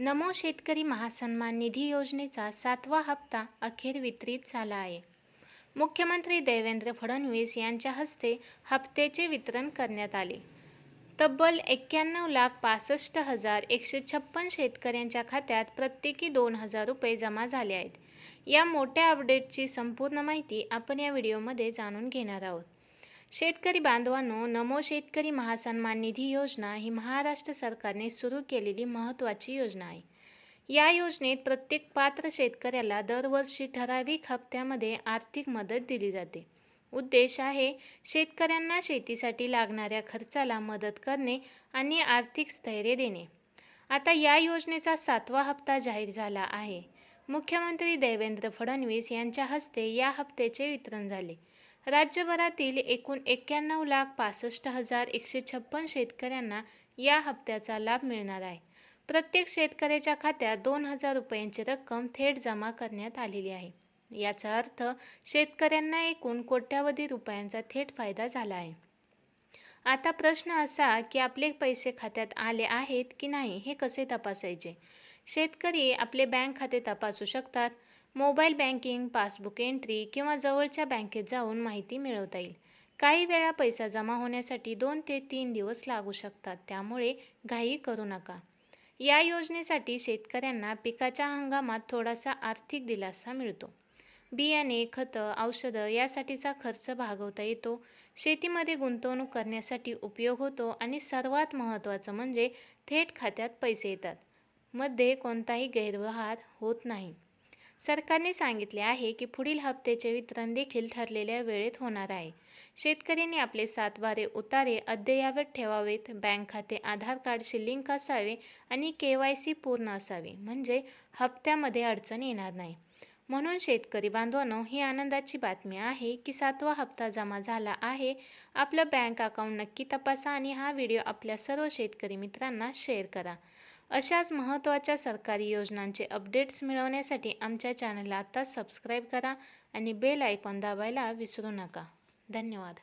नमो शेतकरी महासन्मान निधी योजनेचा सातवा हप्ता अखेर वितरित झाला आहे. मुख्यमंत्री देवेंद्र फडणवीस यांच्या हस्ते हप्त्याचे वितरण करण्यात आले. तब्बल एक्क्याण्णव लाख पासष्ट हजार एकशे छप्पन शेतकऱ्यांच्या खात्यात प्रत्येकी दोन हजार रुपये जमा झाले आहेत. या मोठ्या अपडेटची संपूर्ण माहिती आपण या व्हिडिओमध्ये जाणून घेणार आहोत. शेतकरी बांधवांनो नमो शेतकरी महासन्मान निधी योजना ही महाराष्ट्र सरकारने सुरू केलेली महत्त्वाची योजना आहे. या योजनेत प्रत्येक पात्र शेतकऱ्याला दरवर्षी ठराविक हप्त्यामध्ये आर्थिक मदत दिली जाते. उद्देश आहे शेतकऱ्यांना शेतीसाठी लागणाऱ्या खर्चाला मदत करणे आणि आर्थिक स्थैर्य देणे. आता या योजनेचा सातवा हप्ता जाहीर झाला आहे. मुख्यमंत्री देवेंद्र फडणवीस यांच्या हस्ते या हप्त्याचे वितरण झाले. राज्यभरातील एकूण एक्क्याण्णव लाख पासष्ट हजार एकशे छप्पन शेतकऱ्यांना या हप्त्याचा लाभ मिळणार आहे. प्रत्येक शेतकऱ्याच्या खात्यात दोन हजार रुपयांची रक्कम थेट जमा करण्यात आलेली आहे. याचा अर्थ शेतकऱ्यांना एकूण कोट्यावधी रुपयांचा थेट फायदा झाला आहे. आता प्रश्न असा की आपले पैसे खात्यात आले आहेत की नाही हे कसे तपासायचे? शेतकरी आपले बँक खाते तपासू शकतात. मोबाईल बँकिंग पासबुक एंट्री किंवा जवळच्या बँकेत जाऊन माहिती मिळवता येईल. काही वेळा पैसा जमा होण्यासाठी दोन ते तीन दिवस लागू शकतात त्यामुळे घाई करू नका. या योजनेसाठी शेतकऱ्यांना पिकाच्या हंगामात थोडासा आर्थिक दिलासा मिळतो. बियाणे खतं औषधं यासाठीचा खर्च भागवता येतो. शेतीमध्ये गुंतवणूक करण्यासाठी उपयोग होतो आणि सर्वात महत्त्वाचं म्हणजे थेट खात्यात पैसे येतात. मध्ये कोणताही गैरव्यवहार होत नाही. सरकारने सांगितले आहे की पुढील हप्त्याचे वितरण देखील ठरलेल्या वेळेत होणार आहे. शेतकऱ्यांनी आपले सातबारे उतारे अद्ययावत ठेवावेत. बँक खाते आधार कार्डशी लिंक असावे आणि के वाय सी पूर्ण असावे. म्हणजे हप्त्यामध्ये अडचण येणार नाही. म्हणून शेतकरी बांधवांनो ही आनंदाची बातमी आहे की सातवा हप्ता जमा झाला आहे. आपलं बँक अकाउंट नक्की तपासा आणि हा व्हिडिओ आपल्या सर्व शेतकरी मित्रांना शेअर करा. अशाच महत्त्वाच्या सरकारी योजनांचे अपडेट्स मिळवण्यासाठी आमच्या चॅनलला आत्ताच सबस्क्राईब करा आणि बेल आयकॉन दाबायला विसरू नका. धन्यवाद.